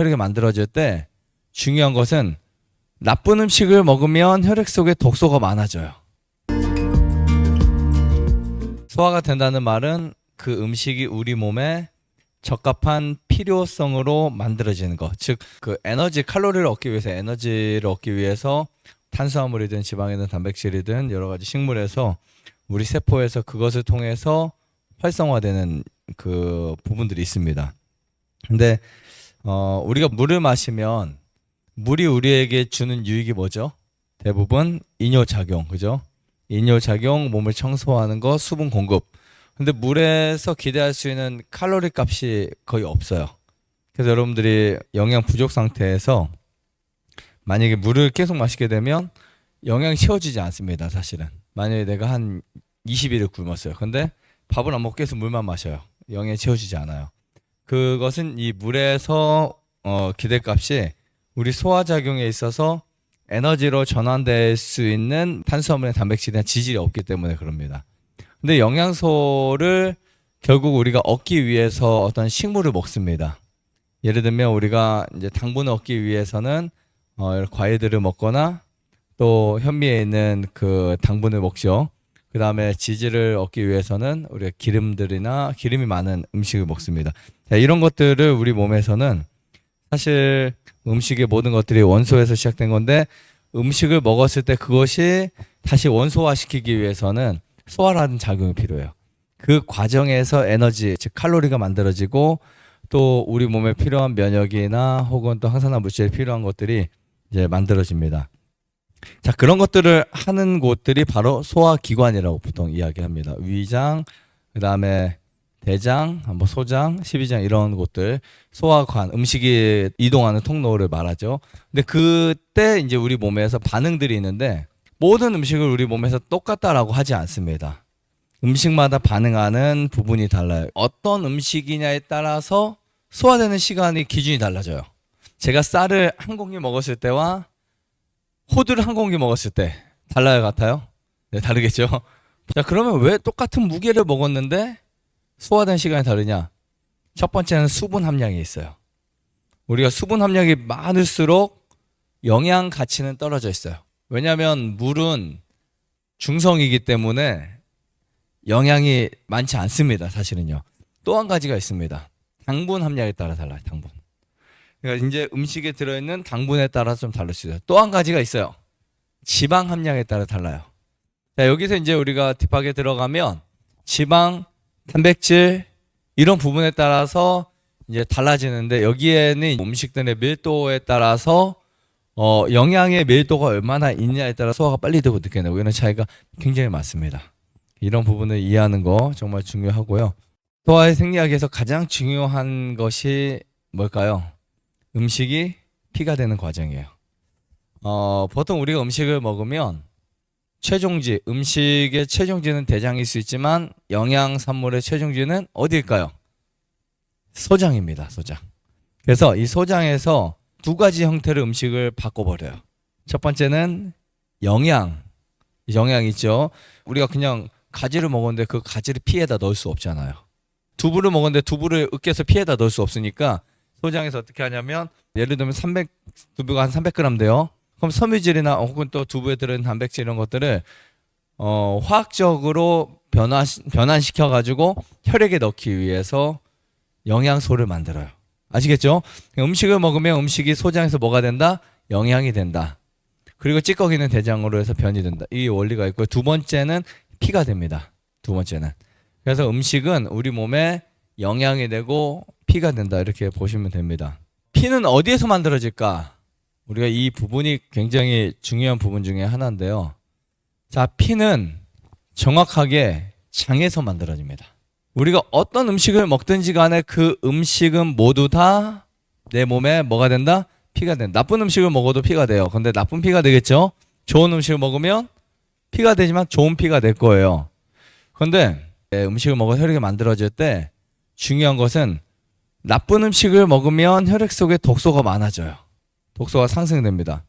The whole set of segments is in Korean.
혈액이 만들어질 때 중요한 것은 나쁜 음식을 먹으면 혈액 속에 독소가 많아져요. 소화가 된다는 말은 그 음식이 우리 몸에 적합한 필요성으로 만들어지는 것. 즉, 그 에너지, 칼로리를 얻기 위해서 에너지를 얻기 위해서 탄수화물이든 지방이든 단백질이든 여러 가지 식물에서 우리 세포에서 그것을 통해서 활성화되는 그 부분들이 있습니다. 근데 어, 우리가 물을 마시면 물이 우리에게 주는 유익이 뭐죠? 대부분 이뇨 작용, 그죠? 이뇨 작용, 몸을 청소하는 거, 수분 공급. 근데 물에서 기대할 수 있는 칼로리 값이 거의 없어요. 그래서 여러분들이 영양 부족 상태에서 만약에 물을 계속 마시게 되면 영양이 채워지지 않습니다, 사실은. 만약에 내가 한 20일을 굶었어요. 근데 밥을 안 먹고 계속 물만 마셔요. 영양이 채워지지 않아요. 그것은 이 물에서 어, 기대값이 우리 소화 작용에 있어서 에너지로 전환될 수 있는 탄수화물의 단백질이나 지질이 없기 때문에 그럽니다. 근데 영양소를 결국 우리가 얻기 위해서 어떤 식물을 먹습니다. 예를 들면 우리가 이제 당분을 얻기 위해서는 어, 과일들을 먹거나 또 현미에 있는 그 당분을 먹죠. 그 다음에 지질을 얻기 위해서는 우리가 기름들이나 기름이 많은 음식을 먹습니다. 자, 이런 것들을 우리 몸에서는 사실 음식의 모든 것들이 원소에서 시작된 건데 음식을 먹었을 때 그것이 다시 원소화시키기 위해서는 소화라는 작용이 필요해요. 그 과정에서 에너지, 즉 칼로리가 만들어지고 또 우리 몸에 필요한 면역이나 혹은 또 항산화 물질이 필요한 것들이 이제 만들어집니다. 자, 그런 것들을 하는 곳들이 바로 소화기관이라고 보통 이야기합니다. 위장, 그 다음에 대장, 뭐 소장, 십이장 이런 곳들 소화관 음식이 이동하는 통로를 말하죠. 근데 그때 이제 우리 몸에서 반응들이 있는데 모든 음식을 우리 몸에서 똑같다라고 하지 않습니다. 음식마다 반응하는 부분이 달라요. 어떤 음식이냐에 따라서 소화되는 시간이 기준이 달라져요. 제가 쌀을 한 공기 먹었을 때와 호두를 한 공기 먹었을 때 달라요 같아요? 네, 다르겠죠. 자, 그러면 왜 똑같은 무게를 먹었는데 소화된 시간이 다르냐? 첫 번째는 수분 함량이 있어요. 우리가 수분 함량이 많을수록 영양 가치는 떨어져 있어요. 왜냐하면 물은 중성이기 때문에 영양이 많지 않습니다. 사실은요. 또 한 가지가 있습니다. 당분 함량에 따라 달라요. 당분. 그러니까 이제 음식에 들어있는 당분에 따라 좀 다를 수 있어요. 또 한 가지가 있어요. 지방 함량에 따라 달라요. 자, 여기서 이제 우리가 딥하게 들어가면 지방, 단백질 이런 부분에 따라서 이제 달라지는데 여기에는 음식들의 밀도에 따라서 어, 영양의 밀도가 얼마나 있냐에 따라 소화가 빨리 되고 늦게 되고 이런 차이가 굉장히 많습니다. 이런 부분을 이해하는 거 정말 중요하고요. 소화의 생리학에서 가장 중요한 것이 뭘까요? 음식이 피가 되는 과정이에요. 어, 보통 우리가 음식을 먹으면 최종지, 음식의 최종지는 대장일 수 있지만 영양 산물의 최종지는 어디일까요? 소장입니다, 소장. 그래서 이 소장에서 두 가지 형태로 음식을 바꿔버려요. 첫 번째는 영양. 영양 있죠? 우리가 그냥 가지를 먹었는데 그 가지를 피에다 넣을 수 없잖아요. 두부를 먹었는데 두부를 으깨서 피에다 넣을 수 없으니까 소장에서 어떻게 하냐면 예를 들면 300 두부가 한 300g 돼요. 그럼 섬유질이나 혹은 또 두부에 들어있는 단백질 이런 것들을 어, 화학적으로 변화 변환시켜 가지고 혈액에 넣기 위해서 영양소를 만들어요. 아시겠죠? 음식을 먹으면 음식이 소장에서 뭐가 된다? 영양이 된다. 그리고 찌꺼기는 대장으로 해서 변이 된다. 이 원리가 있고 두 번째는 피가 됩니다. 두 번째는. 그래서 음식은 우리 몸에 영양이 되고 피가 된다. 이렇게 보시면 됩니다. 피는 어디에서 만들어질까? 우리가 이 부분이 굉장히 중요한 부분 중에 하나인데요. 자, 피는 정확하게 장에서 만들어집니다. 우리가 어떤 음식을 먹든지 간에 그 음식은 모두 다 내 몸에 뭐가 된다? 피가 된다. 나쁜 음식을 먹어도 피가 돼요. 근데 나쁜 피가 되겠죠? 좋은 음식을 먹으면 피가 되지만 좋은 피가 될 거예요. 근데 음식을 먹어서 혈액이 만들어질 때 중요한 것은 나쁜 음식을 먹으면 혈액 속에 독소가 많아져요. 독소가 상승됩니다.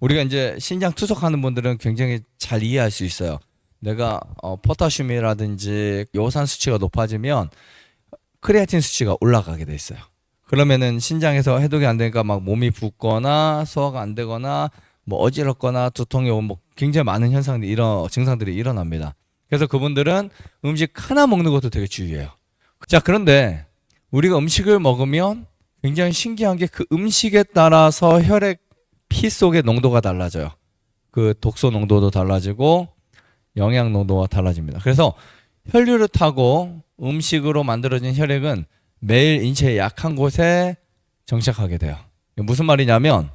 우리가 이제 신장 투석하는 분들은 굉장히 잘 이해할 수 있어요. 내가 어, 포타슘이라든지 요산 수치가 높아지면 크레아틴 수치가 올라가게 돼 있어요. 그러면은 신장에서 해독이 안 되니까 막 몸이 붓거나 소화가 안 되거나 뭐 어지럽거나 두통이 오고 뭐 굉장히 많은 현상들이 이런 증상들이 일어납니다. 그래서 그분들은 음식 하나 먹는 것도 되게 주의해요. 자, 그런데 우리가 음식을 먹으면 굉장히 신기한 게 그 음식에 따라서 혈액 피 속의 농도가 달라져요. 그 독소 농도도 달라지고 영양 농도가 달라집니다. 그래서 혈류를 타고 음식으로 만들어진 혈액은 매일 인체의 약한 곳에 정착하게 돼요. 무슨 말이냐면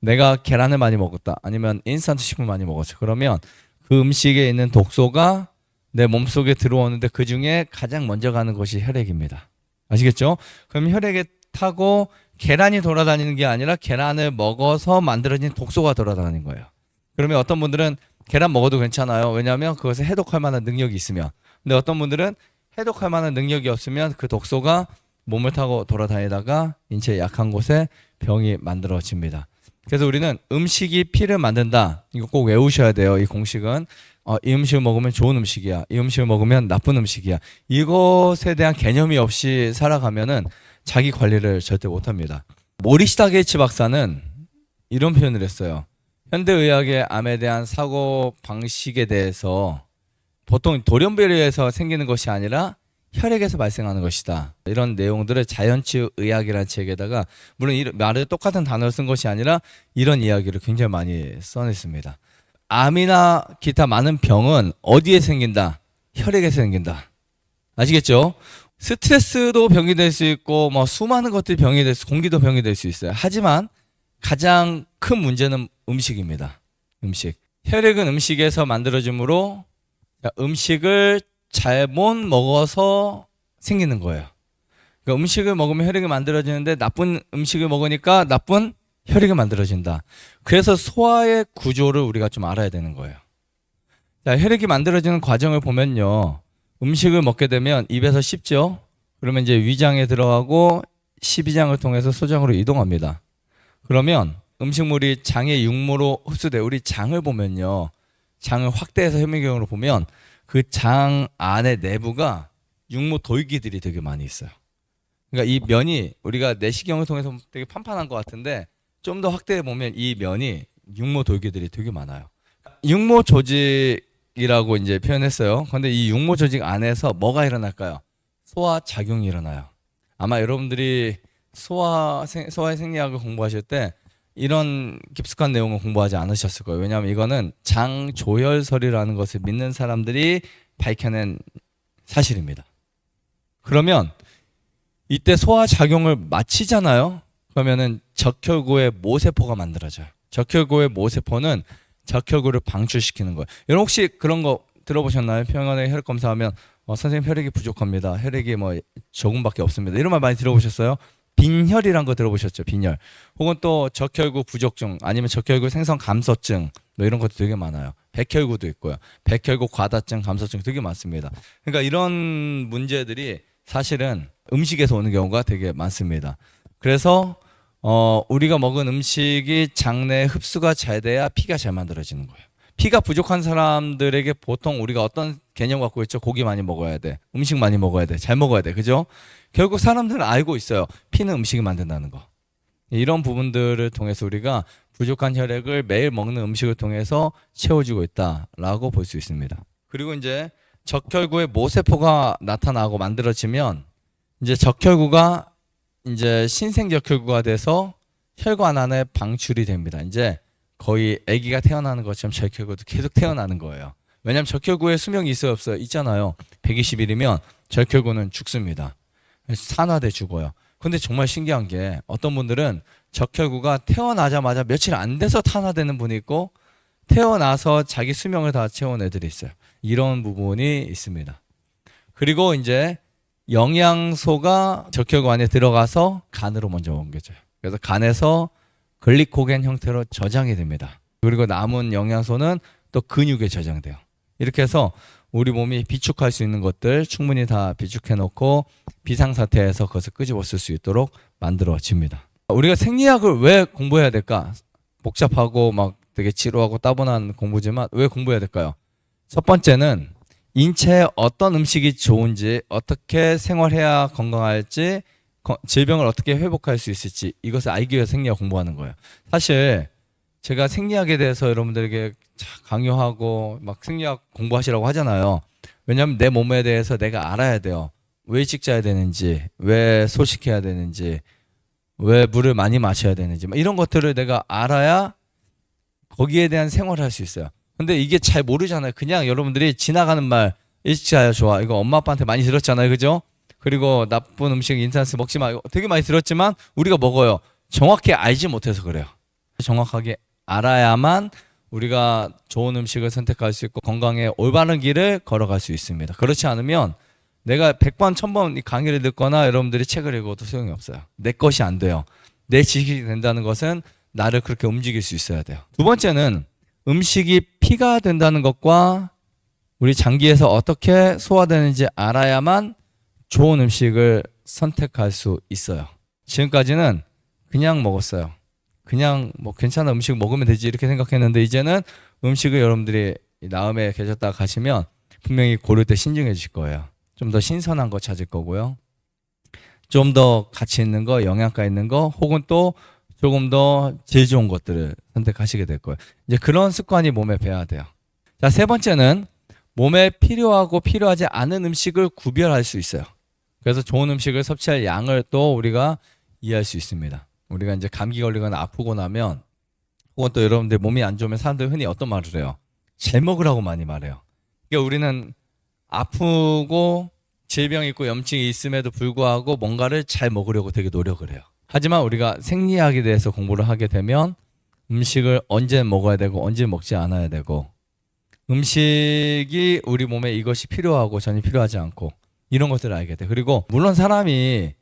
내가 계란을 많이 먹었다 아니면 인스턴트 식품 많이 먹었어. 그러면 그 음식에 있는 독소가 내 몸속에 들어오는데 그 중에 가장 먼저 가는 것이 혈액입니다. 아시겠죠? 그럼 혈액에 타고 계란이 돌아다니는 게 아니라 계란을 먹어서 만들어진 독소가 돌아다니는 거예요. 그러면 어떤 분들은 계란 먹어도 괜찮아요. 왜냐하면 그것을 해독할 만한 능력이 있으면. 근데 어떤 분들은 해독할 만한 능력이 없으면 그 독소가 몸을 타고 돌아다니다가 인체의 약한 곳에 병이 만들어집니다. 그래서 우리는 음식이 피를 만든다. 이거 꼭 외우셔야 돼요. 이 공식은. 어, 이 음식을 먹으면 좋은 음식이야. 이 음식을 먹으면 나쁜 음식이야. 이것에 대한 개념이 없이 살아가면은 자기 관리를 절대 못 합니다. 모리시타 게이츠 박사는 이런 표현을 했어요. 현대의학의 암에 대한 사고 방식에 대해서 보통 돌연변이에서 생기는 것이 아니라 혈액에서 발생하는 것이다. 이런 내용들을 자연치유 의학이라는 책에다가 물론 이 말을 똑같은 단어를 쓴 것이 아니라 이런 이야기를 굉장히 많이 써냈습니다. 암이나 기타 많은 병은 어디에 생긴다? 혈액에서 생긴다. 아시겠죠? 스트레스도 병이 될 수 있고 뭐 수많은 것들이 병이 될 수, 공기도 병이 될 수 있어요. 하지만 가장 큰 문제는 음식입니다. 음식. 혈액은 음식에서 만들어지므로 음식을 잘못 먹어서 생기는 거예요. 그러니까 음식을 먹으면 혈액이 만들어지는데 나쁜 음식을 먹으니까 나쁜 혈액이 만들어진다. 그래서 소화의 구조를 우리가 좀 알아야 되는 거예요. 자, 혈액이 만들어지는 과정을 보면요. 음식을 먹게 되면 입에서 씹죠. 그러면 이제 위장에 들어가고 십이장을 통해서 소장으로 이동합니다. 그러면 음식물이 장의 육모로 흡수돼 우리 장을 보면요. 장을 확대해서 현미경으로 보면 그 장 안에 내부가 육모 돌기들이 되게 많이 있어요. 그러니까 이 면이 우리가 내시경을 통해서 되게 판판한 것 같은데 좀 더 확대해 보면 이 면이 육모 돌기들이 되게 많아요. 육모 조직 이라고 이제 표현했어요. 근데 이 육모 조직 안에서 뭐가 일어날까요? 소화 작용이 일어나요. 아마 여러분들이 소화 생, 소화의 생리학을 공부하실 때 이런 깊숙한 내용을 공부하지 않으셨을 거예요. 왜냐하면 이거는 장 조혈설이라는 것을 믿는 사람들이 밝혀낸 사실입니다. 그러면 이때 소화 작용을 마치잖아요. 그러면은 적혈구의 모세포가 만들어져요. 적혈구의 모세포는 적혈구를 방출시키는 거예요. 여러분 혹시 그런 거 들어보셨나요? 평양의 혈액 검사하면 어, 선생님 혈액이 부족합니다. 혈액이 뭐 조금밖에 없습니다. 이런 말 많이 들어보셨어요? 빈혈이란 거 들어보셨죠? 빈혈. 혹은 또 적혈구 부족증 아니면 적혈구 생성 감소증 뭐 이런 것도 되게 많아요. 백혈구도 있고요. 백혈구 과다증 감소증 되게 많습니다. 그러니까 이런 문제들이 사실은 음식에서 오는 경우가 되게 많습니다. 그래서 어 우리가 먹은 음식이 장내에 흡수가 잘 돼야 피가 잘 만들어지는 거예요. 피가 부족한 사람들에게 보통 우리가 어떤 개념 갖고 있죠? 고기 많이 먹어야 돼. 음식 많이 먹어야 돼. 잘 먹어야 돼. 그죠? 결국 사람들은 알고 있어요. 피는 음식이 만든다는 거. 이런 부분들을 통해서 우리가 부족한 혈액을 매일 먹는 음식을 통해서 채워주고 있다라고 볼 수 있습니다. 그리고 이제 적혈구의 모세포가 나타나고 만들어지면 이제 적혈구가 이제 신생적혈구가 돼서 혈관 안에 방출이 됩니다. 이제 거의 아기가 태어나는 것처럼 적혈구도 계속 태어나는 거예요. 왜냐하면 적혈구의 수명이 있어요 없어요? 있잖아요. 120일이면 적혈구는 죽습니다. 산화돼 죽어요. 근데 정말 신기한 게 어떤 분들은 적혈구가 태어나자마자 며칠 안 돼서 탄화되는 분이 있고 태어나서 자기 수명을 다 채운 애들이 있어요. 이런 부분이 있습니다. 그리고 이제 영양소가 적혈구 안에 들어가서 간으로 먼저 옮겨져요. 그래서 간에서 글리코겐 형태로 저장이 됩니다. 그리고 남은 영양소는 또 근육에 저장돼요. 이렇게 해서 우리 몸이 비축할 수 있는 것들 충분히 다 비축해 놓고 비상사태에서 그것을 끄집어 쓸 수 있도록 만들어집니다. 우리가 생리학을 왜 공부해야 될까? 복잡하고 막 되게 지루하고 따분한 공부지만 왜 공부해야 될까요? 첫 번째는 인체에 어떤 음식이 좋은지 어떻게 생활해야 건강할지 거- 질병을 어떻게 회복할 수 있을지 이것을 알기 위해서 생리학 공부하는 거예요. 사실 제가 생리학에 대해서 여러분들에게 자- 강요하고 막 생리학 공부하시라고 하잖아요. 왜냐하면 내 몸에 대해서 내가 알아야 돼요. 왜 일찍 자야 되는지, 왜 소식해야 되는지, 왜 물을 많이 마셔야 되는지 막 이런 것들을 내가 알아야 거기에 대한 생활을 할 수 있어요. 근데 이게 잘 모르잖아요. 그냥 여러분들이 지나가는 말 자야 좋아. 이거 엄마 아빠한테 많이 들었잖아요. 그죠? 그리고 나쁜 음식 인산스 먹지 마. 되게 많이 들었지만 우리가 먹어요. 정확히 알지 못해서 그래요. 정확하게 알아야만 우리가 좋은 음식을 선택할 수 있고 건강에 올바른 길을 걸어갈 수 있습니다. 그렇지 않으면 내가 100번, 1000번 이 강의를 듣거나 여러분들이 책을 읽어도 소용이 없어요. 내 것이 안 돼요. 내 지식이 된다는 것은 나를 그렇게 움직일 수 있어야 돼요. 두 번째는 음식이 피가 된다는 것과 우리 장기에서 어떻게 소화되는지 알아야만 좋은 음식을 선택할 수 있어요. 지금까지는 그냥 먹었어요. 그냥 뭐 괜찮은 음식 먹으면 되지 이렇게 생각했는데 이제는 음식을 여러분들이 이 나음에 계셨다 가시면 분명히 고를 때 신중해질 거예요. 좀 더 신선한 거 찾을 거고요. 좀 더 가치 있는 거, 영양가 있는 거, 혹은 또 조금 더 질 좋은 것들을 선택하시게 될 거예요. 이제 그런 습관이 몸에 배야 돼요. 자, 세 번째는 몸에 필요하고 필요하지 않은 음식을 구별할 수 있어요. 그래서 좋은 음식을 섭취할 양을 또 우리가 이해할 수 있습니다. 우리가 이제 감기 걸리거나 아프고 나면 혹은 또 여러분들 몸이 안 좋으면 사람들 흔히 어떤 말을 해요? 잘 먹으라고 많이 말해요. 그러니까 우리는 아프고 질병 있고 염증이 있음에도 불구하고 뭔가를 잘 먹으려고 되게 노력을 해요. 하지만 우리가 생리학에 대해서 공부를 하게 되면 음식을 언제 먹어야 되고 언제 먹지 않아야 되고 음식이 우리 몸에 이것이 필요하고 전혀 필요하지 않고 이런 것들을 알게 돼. 그리고 물론 사람이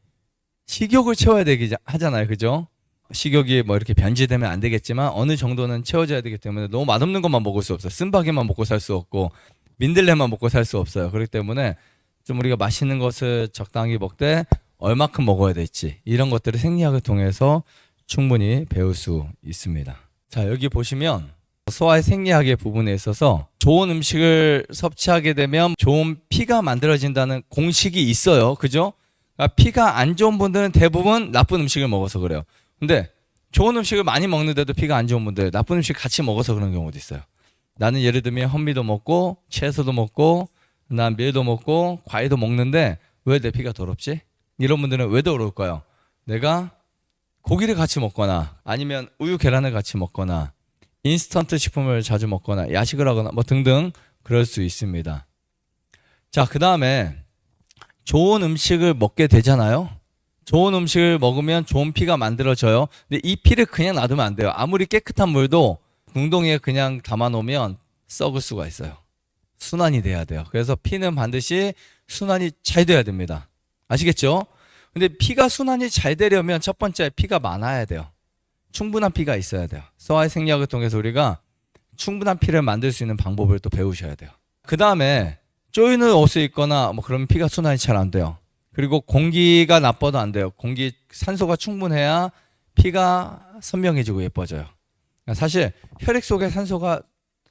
식욕을 채워야 되기 하잖아요. 그죠? 식욕이 뭐 이렇게 변질되면 안 되겠지만 어느 정도는 채워져야 되기 때문에 너무 맛없는 것만 먹을 수 없어요. 쓴바게만 먹고 살 수 없고 민들레만 먹고 살 수 없어요. 그렇기 때문에 좀 우리가 맛있는 것을 적당히 먹되 얼마큼 먹어야 될지 이런 것들을 생리학을 통해서 충분히 배울 수 있습니다. 자, 여기 보시면 소화의 생리학의 부분에 있어서 좋은 음식을 섭취하게 되면 좋은 피가 만들어진다는 공식이 있어요. 그죠? 그러니까 피가 안 좋은 분들은 대부분 나쁜 음식을 먹어서 그래요. 근데 좋은 음식을 많이 먹는데도 피가 안 좋은 분들 나쁜 음식 같이 먹어서 그런 경우도 있어요. 나는 예를 들면 현미도 먹고 채소도 먹고 난 밀도 먹고 과일도 먹는데 왜 내 피가 더럽지? 이런 분들은 왜 더러울까요? 내가 고기를 같이 먹거나 아니면 우유 계란을 같이 먹거나 인스턴트 식품을 자주 먹거나 야식을 하거나 뭐 등등 그럴 수 있습니다. 자, 그 다음에 좋은 음식을 먹게 되잖아요. 좋은 음식을 먹으면 좋은 피가 만들어져요. 근데 이 피를 그냥 놔두면 안 돼요. 아무리 깨끗한 물도 궁동에 그냥 담아 놓으면 썩을 수가 있어요. 순환이 돼야 돼요. 그래서 피는 반드시 순환이 잘 돼야 됩니다. 아시겠죠? 근데 피가 순환이 잘 되려면 첫 번째 피가 많아야 돼요. 충분한 피가 있어야 돼요. 소화의 생리학을 통해서 우리가 충분한 피를 만들 수 있는 방법을 또 배우셔야 돼요. 그 다음에 쪼이는 옷을 입거나 뭐 그러면 피가 순환이 잘 안 돼요. 그리고 공기가 나빠도 안 돼요. 공기 산소가 충분해야 피가 선명해지고 예뻐져요. 그러니까 사실 혈액 속에 산소가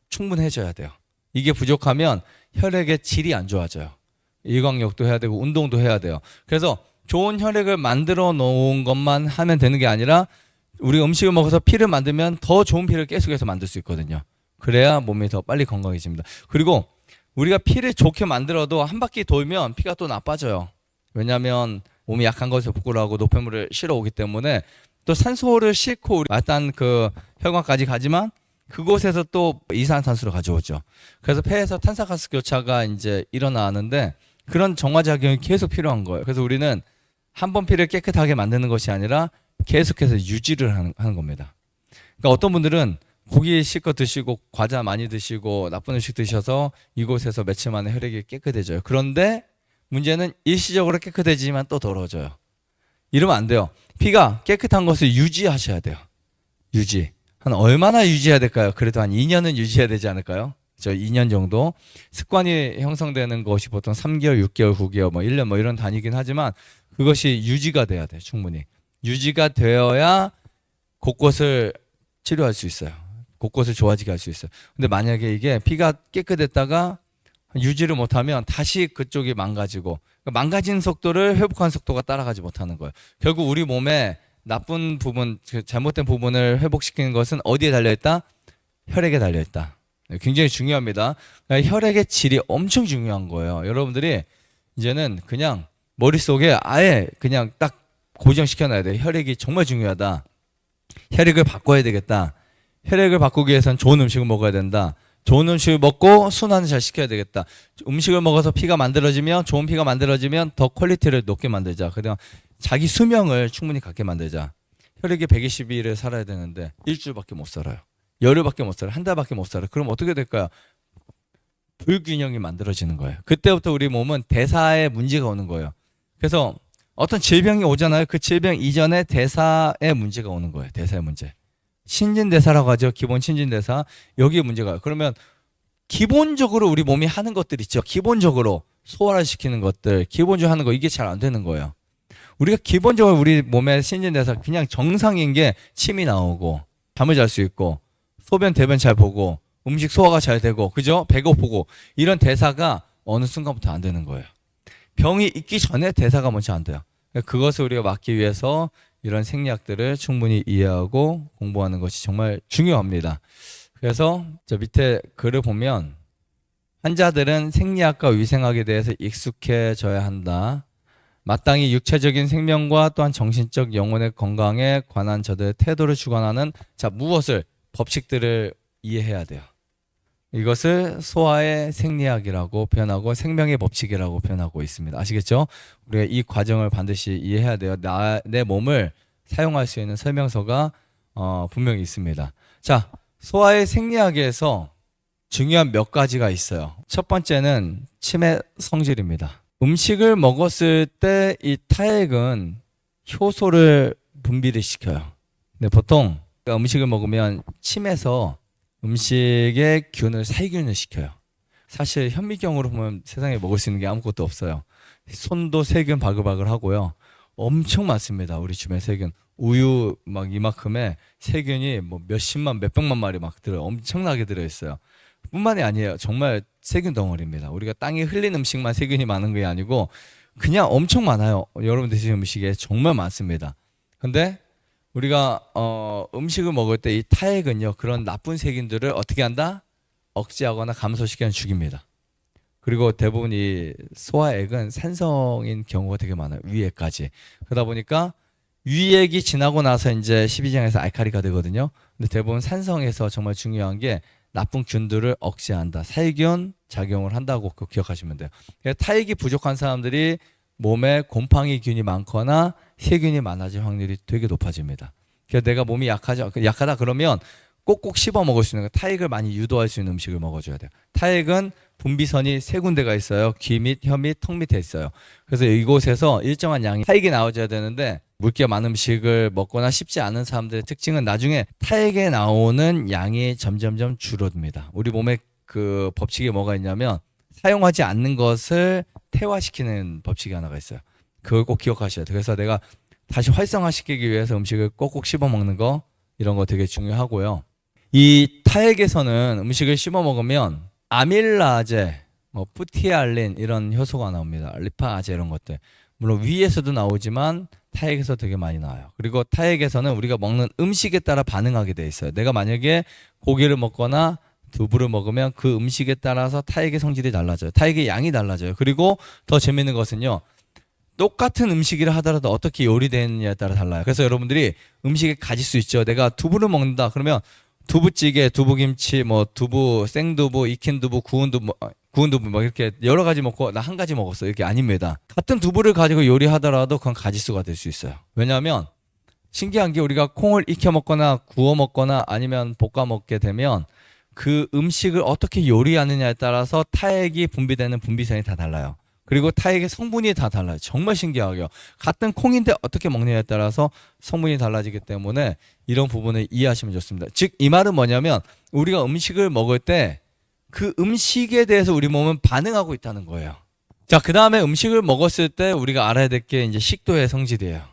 충분해져야 돼요. 이게 부족하면 혈액의 질이 안 좋아져요. 일광욕도 해야 되고 운동도 해야 돼요. 그래서 좋은 혈액을 만들어 놓은 것만 하면 되는 게 아니라 우리 음식을 먹어서 피를 만들면 더 좋은 피를 계속해서 만들 수 있거든요. 그래야 몸이 더 빨리 건강해집니다. 그리고 우리가 피를 좋게 만들어도 한 바퀴 돌면 피가 또 나빠져요. 왜냐하면 몸이 약한 것을 복구하고 노폐물을 실어 오기 때문에 또 산소를 싣고 우리 그 혈관까지 가지만 그곳에서 또 이산화탄소를 가져오죠. 그래서 폐에서 탄산가스 교차가 이제 일어나는데 그런 정화 작용이 계속 필요한 거예요. 그래서 우리는 한 번 피를 깨끗하게 만드는 것이 아니라 계속해서 유지를 하는, 하는 겁니다. 그러니까 어떤 분들은 고기 실컷 드시고 과자 많이 드시고 나쁜 음식 드셔서 이곳에서 며칠 만에 혈액이 깨끗해져요. 그런데 문제는 일시적으로 깨끗해지지만 또 더러워져요. 이러면 안 돼요. 피가 깨끗한 것을 유지하셔야 돼요. 유지. 한 얼마나 유지해야 될까요? 그래도 한 2년은 유지해야 되지 않을까요? 저 2년 정도. 습관이 형성되는 것이 보통 3개월, 6개월, 9개월, 뭐 1년 뭐 이런 단위긴 하지만 그것이 유지가 돼야 돼요. 충분히. 유지가 되어야 곳곳을 치료할 수 있어요. 곳곳을 좋아지게 할 수 있어요. 근데 만약에 이게 피가 깨끗했다가 유지를 못하면 다시 그쪽이 망가지고 그러니까 망가진 속도를 회복하는 속도가 따라가지 못하는 거예요. 결국 우리 몸에 나쁜 부분, 그 잘못된 부분을 회복시키는 것은 어디에 달려 있다? 혈액에 달려 있다. 네, 굉장히 중요합니다. 그러니까 혈액의 질이 엄청 중요한 거예요. 여러분들이 이제는 그냥 머릿속에 아예 그냥 딱 고정시켜 놔야 돼요. 혈액이 정말 중요하다. 혈액을 바꿔야 되겠다. 혈액을 바꾸기 위해서는 좋은 음식을 먹어야 된다. 좋은 음식을 먹고 순환을 잘 시켜야 되겠다. 음식을 먹어서 피가 만들어지면 좋은 피가 만들어지면 더 퀄리티를 높게 만들자. 그냥 자기 수명을 충분히 갖게 만들자. 혈액이 120일을 살아야 되는데 일주일밖에 못 살아요. 열흘밖에 못 살아요. 한 달밖에 못 살아요. 그럼 어떻게 될까요? 불균형이 만들어지는 거예요. 그때부터 우리 몸은 대사에 문제가 오는 거예요. 그래서 어떤 질병이 오잖아요. 그 질병 이전에 대사에 문제가 오는 거예요. 대사의 문제. 신진대사라고 하죠. 기본 신진대사. 여기에 문제가. 그러면 기본적으로 우리 몸이 하는 것들 있죠. 기본적으로 소화를 시키는 것들, 기본적으로 하는 거 이게 잘 안 되는 거예요. 우리가 기본적으로 우리 몸의 신진대사 그냥 정상인 게 침이 나오고 잠을 잘 수 있고 소변 대변 잘 보고 음식 소화가 잘 되고 그죠? 배고프고 이런 대사가 어느 순간부터 안 되는 거예요. 병이 있기 전에 대사가 먼저 안 돼요. 그것을 우리가 막기 위해서 이런 생리학들을 충분히 이해하고 공부하는 것이 정말 중요합니다. 그래서 저 밑에 글을 보면 환자들은 생리학과 위생학에 대해서 익숙해져야 한다. 마땅히 육체적인 생명과 또한 정신적 영혼의 건강에 관한 저들의 태도를 주관하는 자 무엇을 법칙들을 이해해야 돼요. 이것을 소아의 생리학이라고 표현하고 생명의 법칙이라고 표현하고 있습니다. 아시겠죠? 우리가 이 과정을 반드시 이해해야 돼요. 나, 내 몸을 사용할 수 있는 설명서가 어, 분명히 있습니다. 자, 소아의 생리학에서 중요한 몇 가지가 있어요. 첫 번째는 치매 성질입니다. 음식을 먹었을 때 이 타액은 효소를 분비를 시켜요. 근데 보통 음식을 먹으면 침에서 음식의 균을 살균을 시켜요. 사실 현미경으로 보면 세상에 먹을 수 있는 게 아무것도 없어요. 손도 세균 바글바글 하고요. 엄청 많습니다. 우리 주변 세균. 우유 막 이만큼에 세균이 뭐 몇십만, 몇백만 마리 막 들어요. 엄청나게 들어있어요. 뿐만이 아니에요. 정말 세균 덩어리입니다. 우리가 땅에 흘린 음식만 세균이 많은 게 아니고 그냥 엄청 많아요. 여러분 드시는 음식에 정말 많습니다. 근데 우리가 어, 음식을 먹을 때 이 타액은요 그런 나쁜 세균들을 어떻게 한다? 억제하거나 감소시키는 죽입니다. 그리고 대부분 이 소화액은 산성인 경우가 되게 많아요. 위액까지. 그러다 보니까 위액이 지나고 나서 이제 12장에서 알카리가 되거든요. 근데 대부분 산성에서 정말 중요한 게 나쁜 균들을 억제한다. 살균 작용을 한다고 그 기억하시면 돼요. 그러니까 타액이 부족한 사람들이 몸에 곰팡이균이 많거나 세균이 많아질 확률이 되게 높아집니다. 그래서 내가 몸이 약하지 약하다 그러면 꼭꼭 씹어 먹을 수 있는 거 타액을 많이 유도할 수 있는 음식을 먹어줘야 돼요. 타액은 분비선이 세 군데가 있어요. 귀 및, 혀 및, 턱 밑에 있어요. 그래서 이곳에서 일정한 양이 타액이 나와줘야 되는데 물기가 많은 음식을 먹거나 씹지 않은 사람들의 특징은 나중에 타액에 나오는 양이 점점점 줄어듭니다. 우리 몸에 그 법칙이 뭐가 있냐면 사용하지 않는 것을 태화시키는 법칙이 하나가 있어요. 그걸 꼭 기억하셔야 돼요. 그래서 내가 다시 활성화시키기 위해서 음식을 꼭꼭 씹어 먹는 거 이런 거 되게 중요하고요. 이 타액에서는 음식을 씹어 먹으면 아밀라제, 뭐 푸티알린 이런 효소가 나옵니다. 리파아제 이런 것들. 물론 위에서도 나오지만 타액에서 되게 많이 나와요. 그리고 타액에서는 우리가 먹는 음식에 따라 반응하게 돼 있어요. 내가 만약에 고기를 먹거나 두부를 먹으면 그 음식에 따라서 타액의 성질이 달라져요. 타액의 양이 달라져요. 그리고 더 재밌는 것은요. 똑같은 음식이라 하더라도 어떻게 요리되느냐에 따라 달라요. 그래서 여러분들이 음식에 가질 수 있죠. 내가 두부를 먹는다. 그러면 두부찌개, 두부김치, 뭐 두부, 생두부, 익힌 두부, 구운 두부, 어, 구운 두부 뭐 이렇게 여러 가지 먹고 나 한 가지 먹었어. 이렇게 아닙니다. 같은 두부를 가지고 요리하더라도 그건 가지수가 될 수 있어요. 왜냐하면 신기한 게 우리가 콩을 익혀 먹거나 구워 먹거나 아니면 볶아 먹게 되면 그 음식을 어떻게 요리하느냐에 따라서 타액이 분비되는 분비선이 다 달라요. 그리고 타액의 성분이 다 달라요. 정말 신기하게요. 같은 콩인데 어떻게 먹느냐에 따라서 성분이 달라지기 때문에 이런 부분을 이해하시면 좋습니다. 즉, 이 말은 뭐냐면 우리가 음식을 먹을 때 그 음식에 대해서 우리 몸은 반응하고 있다는 거예요. 자, 그 다음에 음식을 먹었을 때 우리가 알아야 될 게 이제 식도의 성질이에요.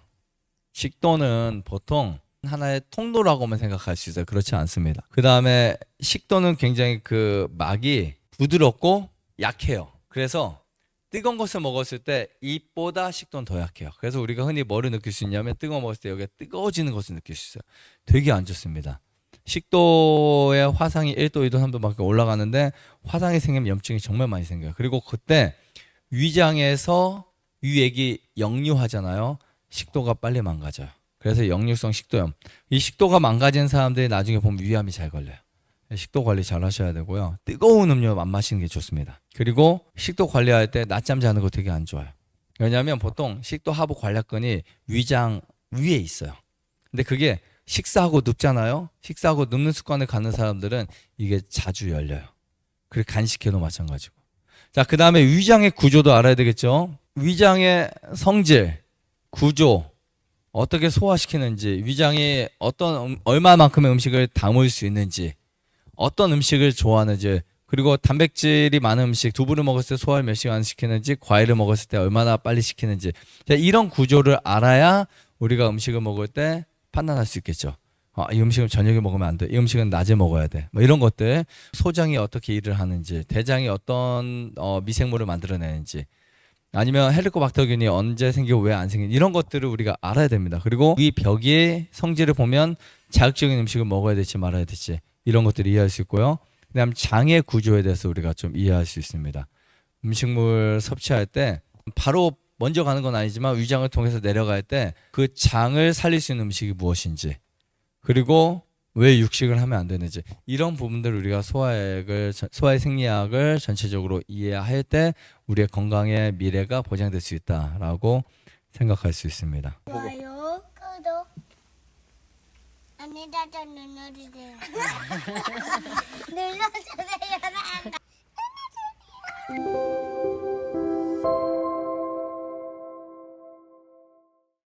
식도는 보통 하나의 통로라고만 생각할 수 있어요. 그렇지 않습니다. 그 다음에 식도는 굉장히 그 막이 부드럽고 약해요. 그래서 뜨거운 것을 먹었을 때 입보다 식도는 더 약해요. 그래서 우리가 흔히 뭐를 느낄 수 있냐면 뜨거워 먹었을 때 여기가 뜨거워지는 것을 느낄 수 있어요. 되게 안 좋습니다. 식도의 화상이 1도, 2도, 3도밖에 올라가는데 화상이 생기면 염증이 정말 많이 생겨요. 그리고 그때 위장에서 위액이 역류하잖아요. 식도가 빨리 망가져요. 그래서 역류성 식도염. 이 식도가 망가진 사람들이 나중에 보면 위암이 잘 걸려요. 식도 관리 잘 하셔야 되고요. 뜨거운 음료 안 마시는 게 좋습니다. 그리고 식도 관리할 때 낮잠 자는 거 되게 안 좋아요. 왜냐하면 보통 식도 하부 관략근이 위장 위에 있어요. 근데 그게 식사하고 눕잖아요. 식사하고 눕는 습관을 갖는 사람들은 이게 자주 열려요. 그리고 간식해도 마찬가지고. 자, 그 다음에 위장의 구조도 알아야 되겠죠. 위장의 성질, 구조, 어떻게 소화시키는지, 위장이 어떤 음- 얼마만큼의 음식을 담을 수 있는지, 어떤 음식을 좋아하는지, 그리고 단백질이 많은 음식, 두부를 먹었을 때 소화를 몇 시간 시키는지, 과일을 먹었을 때 얼마나 빨리 시키는지, 자, 이런 구조를 알아야 우리가 음식을 먹을 때 판단할 수 있겠죠. 아, 이 음식은 저녁에 먹으면 안 돼. 이 음식은 낮에 먹어야 돼. 뭐 이런 것들, 소장이 어떻게 일을 하는지, 대장이 어떤 어, 미생물을 만들어내는지, 아니면 헬리코박터균이 언제 생기고 왜 안 생기는 이런 것들을 우리가 알아야 됩니다. 그리고 위 벽의 성질을 보면 자극적인 음식을 먹어야 될지 말아야 될지 이런 것들을 이해할 수 있고요. 그다음 장의 구조에 대해서 우리가 좀 이해할 수 있습니다. 음식물 섭취할 때 바로 먼저 가는 건 아니지만 위장을 통해서 내려갈 때 그 장을 살릴 수 있는 음식이 무엇인지 그리고 왜 육식을 하면 안 되는지 이런 부분들을 우리가 소화액을 소화의 생리학을 전체적으로 이해할 때 우리의 건강의 미래가 보장될 수 있다라고 생각할 수 있습니다. 좋아요, 구독. 눌러주세요. 눌러주세요. 눌러주세요.